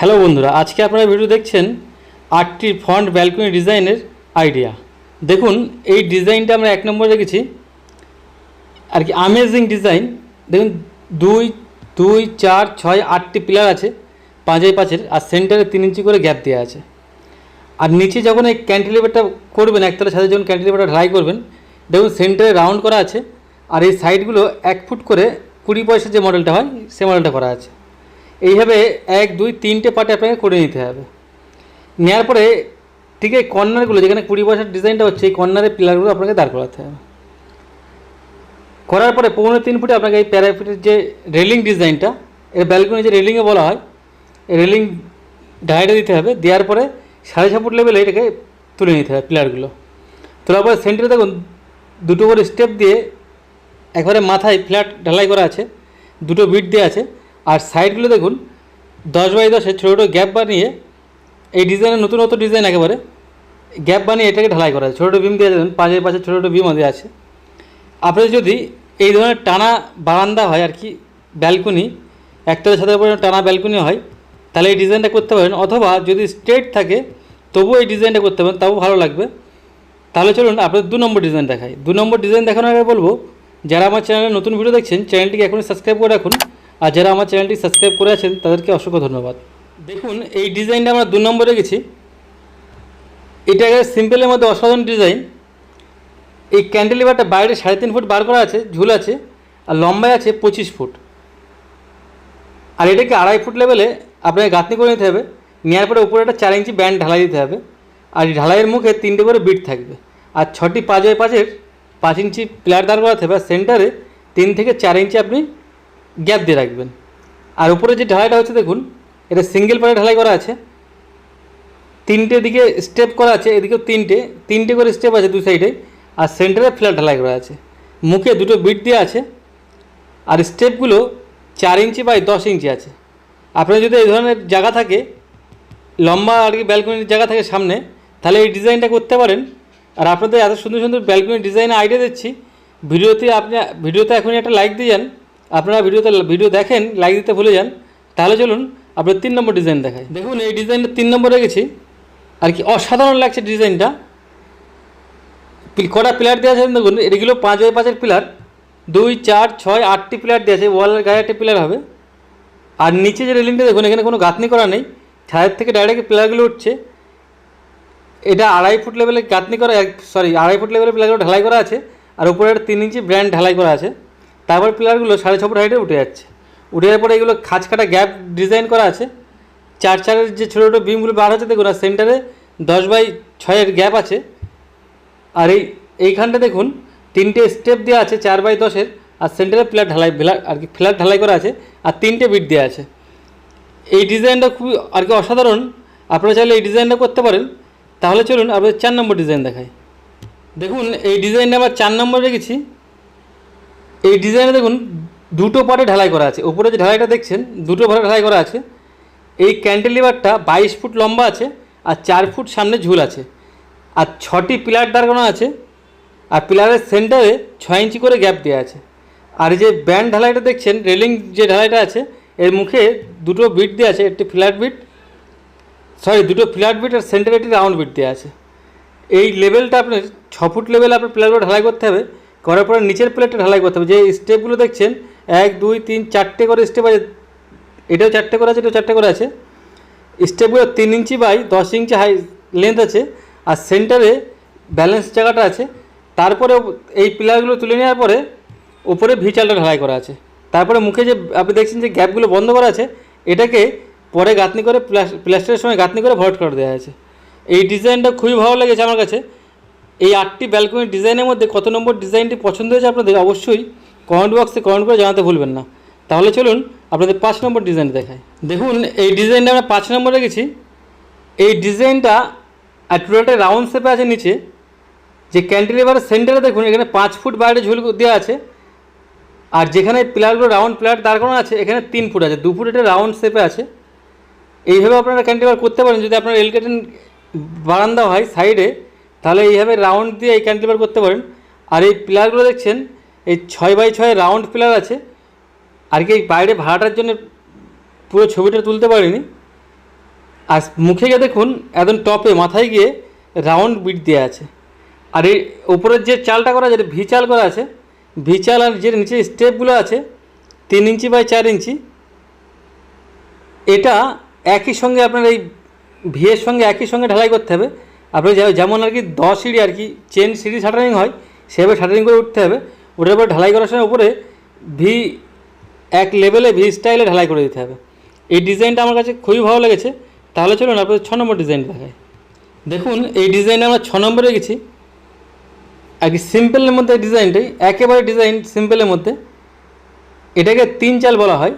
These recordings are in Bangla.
হ্যালো বন্ধুরা, আজকে আপনারা ভিডিও দেখছেন আটটি ফ্রন্ট ব্যালকনি ডিজাইনের আইডিয়া দেখুন, এই ডিজাইনটা আমরা এক নম্বরে রেখেছি। আর কি আমেজিং ডিজাইন দেখুন, দুই দুই, চার, ছয়, আটটি পিলার আছে, পাঁচের পাঁচের, আর সেন্টারে তিন ইঞ্চি করে গ্যাপ দেওয়া আছে। আর নিচে যখন এই ক্যান্টিলিভারটা করবেন, একতলা ছাদের যখন ক্যান্টিলিভারটা ঢালাই করবেন, দেখুন সেন্টারে রাউন্ড করা আছে, আর এই সাইডগুলো এক ফুট করে কুড়ি পয়সার যে মডেলটা হয় সে মডেলটা করা আছে। এইভাবে এক, দুই, তিনটে পার্টে আপনাকে করে নিতে হবে। নেওয়ার পরে ঠিক এই কর্নারগুলো যেখানে কুড়ি পয়সার ডিজাইনটা হচ্ছে, এই কর্নারের পিলারগুলো আপনাকে দাঁড় করাতে হবে। করার পরে পৌনে তিন ফুটে আপনাকে এই প্যারাফিটের যে রেলিং ডিজাইনটা এর ব্যালকনি যে রেলিংয়ে বলা হয় রেলিং ডাইটা দিতে হবে, দেওয়ার পরে সাড়ে ছ ফুট লেভেলে এটাকে তুলে নিতে হবে পিলারগুলো তোলার পরে সেন্টারে দেখুন, দুটো করে স্টেপ দিয়ে একবারে মাথায় ফ্ল্যাট ঢালাই করা আছে, দুটো বিট দেওয়া আছে আর সাইডগুলো দেখুন, দশ বাই দশে ছোটো ছোটো গ্যাপ বানিয়ে এই ডিজাইনের নতুন নতুন ডিজাইন একেবারে গ্যাপ বানিয়ে এটাকে ঢালাই করা আছে। ছোটো ছোটো বিম দিয়ে দেবেন পাঁচের পাশে ছোটো ছোটো বিম দেওয়া আছে। আপনাদের যদি এই ধরনের টানা বারান্দা হয় আর কি, ব্যালকনি একতলা ছাদের উপরে টানা ব্যালকনি হয়, তাহলে এই ডিজাইনটা করতে পারেন। অথবা যদি স্ট্রেট থাকে, তবুও এই ডিজাইনটা করতে পারেন, তাও ভালো লাগবে। তাহলে চলুন আপনাদের দু নম্বর ডিজাইন দেখাই। দু নম্বর ডিজাইন দেখানোর আগে বলব, যারা আমার চ্যানেলে নতুন ভিডিও দেখছেন, চ্যানেলটিকে এখনই সাবস্ক্রাইব করে রাখুন। আর যারা আমার চ্যানেলটি সাবস্ক্রাইব করে আছেন, তাদেরকে অসংখ্য ধন্যবাদ। দেখুন, এই ডিজাইনটা আমরা দু নম্বরে গেছি। এটা সিম্পলের মধ্যে অসাধারণ ডিজাইন। এই ক্যান্ডেলিভারটা বাইরে সাড়ে তিন ফুট বার করা আছে, ঝুল আছে, আর লম্বায় আছে পঁচিশ ফুট। আর এটাকে আড়াই ফুট লেভেলে আপনাকে গাঁথনি করে নিতে হবে। নেওয়ার পরে উপরে একটা চার ইঞ্চি ব্যান্ড ঢালাই দিতে হবে। আর এই ঢালাইয়ের মুখে তিনটে করে বিট থাকবে। আর ছটি পাঁচ বাই পাঁচের পাঁচ ইঞ্চি প্লেয়ার দাঁড় করাতে হবে। আর সেন্টারে তিন থেকে চার ইঞ্চি আপনি গ্যাপ দিয়ে রাখবেন। আর উপরে যে ঢালাইটা হচ্ছে দেখুন, এটা সিঙ্গেল পারে ঢালাই করা আছে। তিনটে দিকে স্টেপ করা আছে, এদিকেও তিনটে তিনটে করে স্টেপ আছে দু সাইডে আর সেন্টারে ফ্ল্যাট ঢালাই করা আছে। মুখে দুটো বিট দেওয়া আছে, আর স্টেপগুলো চার ইঞ্চি বাই দশ ইঞ্চি আছে। আপনার যদি এই ধরনের জায়গা থাকে, লম্বা আর কি ব্যালকনির জায়গা থাকে সামনে, তাহলে এই ডিজাইনটা করতে পারেন। আর আপনাদের এত সুন্দর সুন্দর ব্যালকনির ডিজাইন আইডিয়া দিচ্ছি, ভিডিওতে আপনি, ভিডিওতে এখনই একটা লাইক দিয়ে যান। আপনারা ভিডিওতে ভিডিও দেখেন লাইক দিতে ভুলে যান, তাহলে চলুন আপনার তিন নম্বর ডিজাইন দেখায় দেখুন, এই ডিজাইনটা তিন নম্বরে রেখেছি আর কি অসাধারণ লাগছে ডিজাইনটা কটা পিলার দেওয়া আছে দেখুন, এগুলো পাঁচ বাই পাঁচের পিলার দুই, চার, ছয়, আটটি পিলার দেওয়া আছে ওয়ালের গায়ে একটা পিলার হবে। আর নিচে যে রেলিংটা দেখুন, এখানে কোনো গাঁথনি করা নেই, ছাদের থেকে ডাইরেক্ট পিলারগুলো উঠছে। এটা আড়াই ফুট লেভেলে গাঁথনি করা সরি আড়াই ফুট লেভেলে পিলারগুলো ঢালাই করা আছে, আর উপরে তিন ইঞ্চি ব্র্যান্ড ঢালাই করা আছে। তারপর পিলারগুলো সাড়ে ছ ফুট হাইটে উঠে যাচ্ছে। উঠে যাওয়ার পরে এগুলো খাঁচ কাটা গ্যাপ ডিজাইন করা আছে। চার চারের যে ছোটো ছোটো বিমগুলো বার হচ্ছে, দেখুন, আর সেন্টারে দশ বাই ছয়ের গ্যাপ আছে। আর এই, এইখানটা দেখুন, তিনটে স্টেপ দেওয়া আছে, চার বাই দশের, আর সেন্টারে ফ্ল্যাট ঢালাই ফ্ল্যাট আর কি ফ্ল্যাট ঢালাই করা আছে, আর তিনটে বিট দেওয়া আছে। এই ডিজাইনটা খুবই, আর কি অসাধারণ। আপনারা চাইলে এই ডিজাইনটা করতে পারেন। তাহলে চলুন আপনাদের চার নম্বর ডিজাইন দেখাই। দেখুন, এই ডিজাইনটা আমরা চার নম্বর রেখেছি। এই ডিজাইনে দেখুন দুটো পার্টে ঢালাই করা আছে। উপরে যে ঢালাইটা দেখছেন, দুটো পার্টে ঢালাই করা আছে। এই ক্যান্টিলিভারটা বাইশ ফুট লম্বা আছে আর চার ফুট সামনে ঝুল আছে। আর ছটি পিলার দাঁড়ানো আছে আর পিলারের সেন্টারে ছয় ইঞ্চি করে গ্যাপ দেওয়া আছে। আর যে ব্যান্ড ঢালাইটা দেখছেন, রেলিং যে ঢালাইটা আছে, এর মুখে দুটো বিট দেওয়া আছে, একটি ফ্ল্যাট বিট, সরি, দুটো ফ্ল্যাট বিট আর সেন্টারে একটি রাউন্ড বিট দেওয়া আছে। এই লেভেলটা আপনার, ছ ফুট লেভেল আপনার প্লেটগুলো ঢালাই করতে হবে। করার পরে নিচের প্লেটটা ঢালাই করতে হবে। যে স্টেপগুলো দেখছেন, এক, দুই, তিন, চারটে করে স্টেপ আছে। এটাও চারটে করে আছে, এটাও চারটে করে আছে। স্টেপগুলো তিন ইঞ্চি বাই দশ ইঞ্চি হাই লেন্থ আছে। আর সেন্টারে ব্যালেন্স জায়গাটা আছে। তারপরে এই পিলারগুলো তুলে নেওয়ার পরে উপরে ভিচালটা ঢালাই করা আছে। তারপরে মুখে যে আপনি দেখছেন যে গ্যাপগুলো বন্ধ করা আছে, এটাকে পরে গাঁথনি করে প্লাস- প্লাস্টারের সময় গাঁথনি করে ভরাট করে দেওয়া আছে। এই ডিজাইনটা খুবই ভালো লেগেছে আমার কাছে। এই আটটি ব্যালকনি ডিজাইনের মধ্যে কত নম্বর ডিজাইনটি পছন্দ হয়েছে আপনাদের? অবশ্যই কমেন্ট বক্সে কমেন্ট করে জানাতে ভুলবেন না। তাহলে চলুন আপনাদের পাঁচ নম্বর ডিজাইন দেখায় দেখুন, এই ডিজাইনটা আমরা পাঁচ নম্বরে রেখেছি। এই ডিজাইনটা টোটালটা রাউন্ড শেপে আছে নিচে। যে ক্যান্টিলিভারের সেন্টারে দেখুন, এখানে পাঁচ ফুট বাইরে ঝুল দেওয়া আছে। আর যেখানে পিলারগুলো রাউন্ড পিলার দাঁড় করানো আছে, এখানে তিন ফুট আছে। দু ফুট এটা রাউন্ড শেপে আছে। এইভাবে আপনারা ক্যান্টিলিভার করতে পারেন। যদি আপনার এল কাটেন বারান্দা হয় সাইডে তাহলে এইভাবে রাউন্ড দিয়ে এই ক্যান্টিলিভার করতে পারেন। আর এই পিলারগুলো দেখছেন, এই ছয় বাই ছয় রাউন্ড পিলার আছে। আর কি বাইরে ভাড়াটার জন্য পুরো ছবিটা তুলতে পারিনি। আর মুখে গিয়ে দেখুন, একদম টপে মাথায় গিয়ে রাউন্ড বিট দেওয়া আছে। আর এই উপরের যে চালটা করা আছে ভি চাল করা আছে। ভি চাল আর যে নিচে স্টেপগুলো আছে, তিন ইঞ্চি বাই চার ইঞ্চি। এটা একই সঙ্গে আপনার এই ভিয়ের সঙ্গে একই সঙ্গে ঢালাই করতে হবে। আপনি যেমন আর কি দশ সিঁড়ি আর কি চেন সিঁড়ি শাটারিং হয়, সেভাবে শাটারিং করে উঠতে হবে। ওটার উপরে ঢালাই করার সময় উপরে ভি এক লেভেলে ভি স্টাইলে ঢালাই করে দিতে হবে। এই ডিজাইনটা আমার কাছে খুবই ভালো লেগেছে। তাহলে চলুন আপনাদের ছ নম্বর ডিজাইন দেখায় দেখুন, এই ডিজাইনে আমরা ছ নম্বরে গেছি আর কি সিম্পলের মধ্যে ডিজাইনটাই একেবারে ডিজাইন সিম্পলের মধ্যে। এটাকে তিন চাল বলা হয়।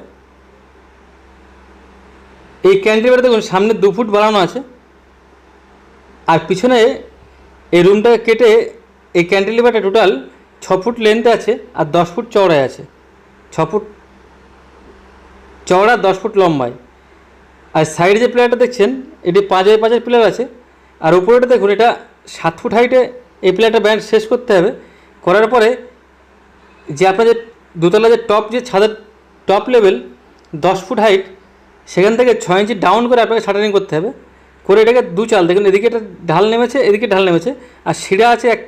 এই ক্যান্টিলিভারটা দেখুন, সামনে দু ফুট বাড়ানো আছে। আর পিছনে এই রুমটাকে কেটে এই ক্যান্টিলিভারটা টোটাল ছ ফুট লেন্থে আছে আর দশ ফুট চওড়ায় আছে। ছ ফুট চওড়া, দশ ফুট লম্বায়। আর সাইডে যে প্লেয়ারটা দেখছেন, এটি পাঁচ বাই পাঁচের প্লেয়ার আছে। আর উপরেটা দেখুন, এটা সাত ফুট হাইটে এই প্লেয়ারটা ব্যান্ড শেষ করতে হবে। করার পরে যে আপনার যে দোতলা যে টপ যে ছাদের টপ লেভেল দশ ফুট হাইট সেখান থেকে ছয় ইঞ্চি ডাউন করে আপনাকে শাটারিং করতে হবে। করে এটাকে দু চাল দেখুন এদিকে একটা ঢাল নেমেছে এদিকে ঢাল নেমেছে আর শিরা আছে এক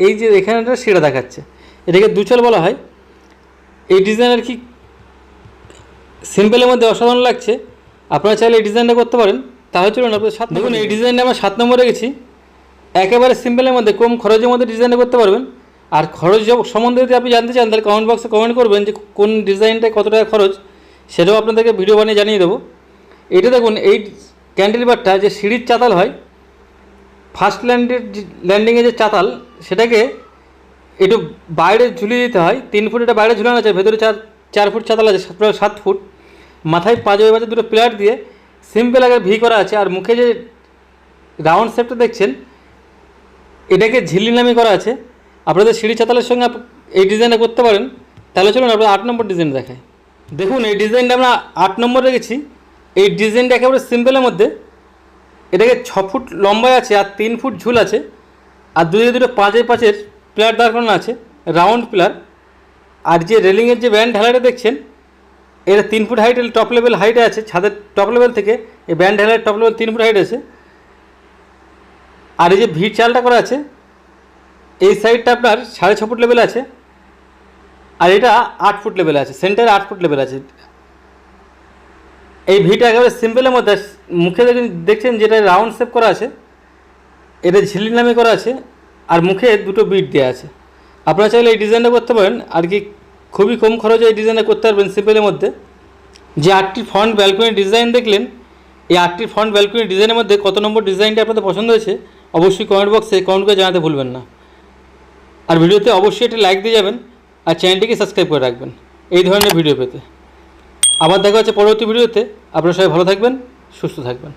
এই যে এখানে একটা শিরা দেখাচ্ছে এটাকে দু চাল বলা হয়। এই ডিজাইনের কি সিম্পলের মধ্যে অসাধারণ লাগছে আপনারা চাইলে এই ডিজাইনটা করতে পারেন। তাহলে চলুন আপনাদের সাত দেখুন এই ডিজাইনটা আমরা সাত নম্বরে গেছি। একেবারে সিম্পলের মধ্যে কম খরচের মধ্যে ডিজাইনটা করতে পারবেন। আর খরচ সম্বন্ধে যদি আপনি জানতে চান তাহলে কমেন্ট বক্সে কমেন্ট করবেন যে কোন ডিজাইনটায় কত টাকা খরচ সেটাও আপনাদেরকে ভিডিও বানিয়ে জানিয়ে দেবো। এটা দেখুন এই ক্যান্টিলিভারটা যে সিঁড়ির চাতাল হয় ফার্স্ট ল্যান্ডের ল্যান্ডিংয়ে যে চাতাল, সেটাকে একটু বাইরে ঝুলিয়ে দিতে হয়। তিন ফুট এটা বাইরে ঝুলানো আছে, ভেতরে চার চার ফুট চাতাল আছে, সাত সাত ফুট। মাথায় পাঁচ পাঁচে দুটো প্লেয়ার দিয়ে। সিম্পল আগে ভি করা আছে, আর মুখে যে রাউন্ড শেপটা দেখছেন, এটাকে ঝিল্লি নামে করা আছে। আপনাদের সিঁড়ি চাতালের সঙ্গে এই ডিজাইনটা করতে পারেন। তাহলে চলুন আপনার আট নম্বর ডিজাইন দেখায় দেখুন, এই ডিজাইনটা আমরা আট নম্বর রেখেছি। এই ডিজাইনটা একেবারে সিম্পলের মধ্যে, এটাকে ছ ফুট লম্বায় আছে আর তিন ফুট ঝুল আছে, আর দুই দুটো পাঁচের পাঁচের প্লেয়ার দাঁড় করানো আছে, রাউন্ড প্লেয়ার আর যে রেলিংয়ের যে ব্যান্ড ঢালাইটা দেখছেন, এটা তিন ফুট হাইট টপ লেভেল হাইটে আছে, ছাদের টপ লেভেল থেকে এই ব্যান্ড ঢালাইয়ের টপ লেভেল তিন ফুট হাইট আছে। আর এই যে ভিড় চালটা করা আছে, এই সাইডটা আপনার সাড়ে ছ ফুট লেভেল আছে, আর এটা আট ফুট লেভেল আছে, সেন্টারে আট ফুট লেভেল আছে। এই ভিটা একেবারে সিম্পলের মধ্যে, মুখে দেখছেন যেটা রাউন্ড শেপ করা আছে, এটা ঝিল্লি নামে করা আছে, আর মুখে দুটো বিট দেওয়া আছে। আপনারা চাইলে এই ডিজাইনটা করতে পারেন, আর কি খুবই কম খরচে এই ডিজাইনটা করতে পারবেন সিম্পলের মধ্যে। যে আটটি ফ্রন্ট ব্যালকনির ডিজাইন দেখলেন, এই আটটি ফ্রন্ট ব্যালকনির ডিজাইনের মধ্যে কত নম্বর ডিজাইনটা আপনাদের পছন্দ হয়েছে, অবশ্যই কমেন্ট বক্সে কমেন্ট করে জানাতে ভুলবেন না। আর ভিডিওতে অবশ্যই একটি লাইক দিয়ে যাবেন, আর চ্যানেলটিকে সাবস্ক্রাইব করে রাখবেন। এই ধরনের ভিডিও পেতে। আবার দেখা হচ্ছে পরবর্তী ভিডিওতে। আপনারা সবাই ভালো থাকবেন সুস্থ থাকবেন।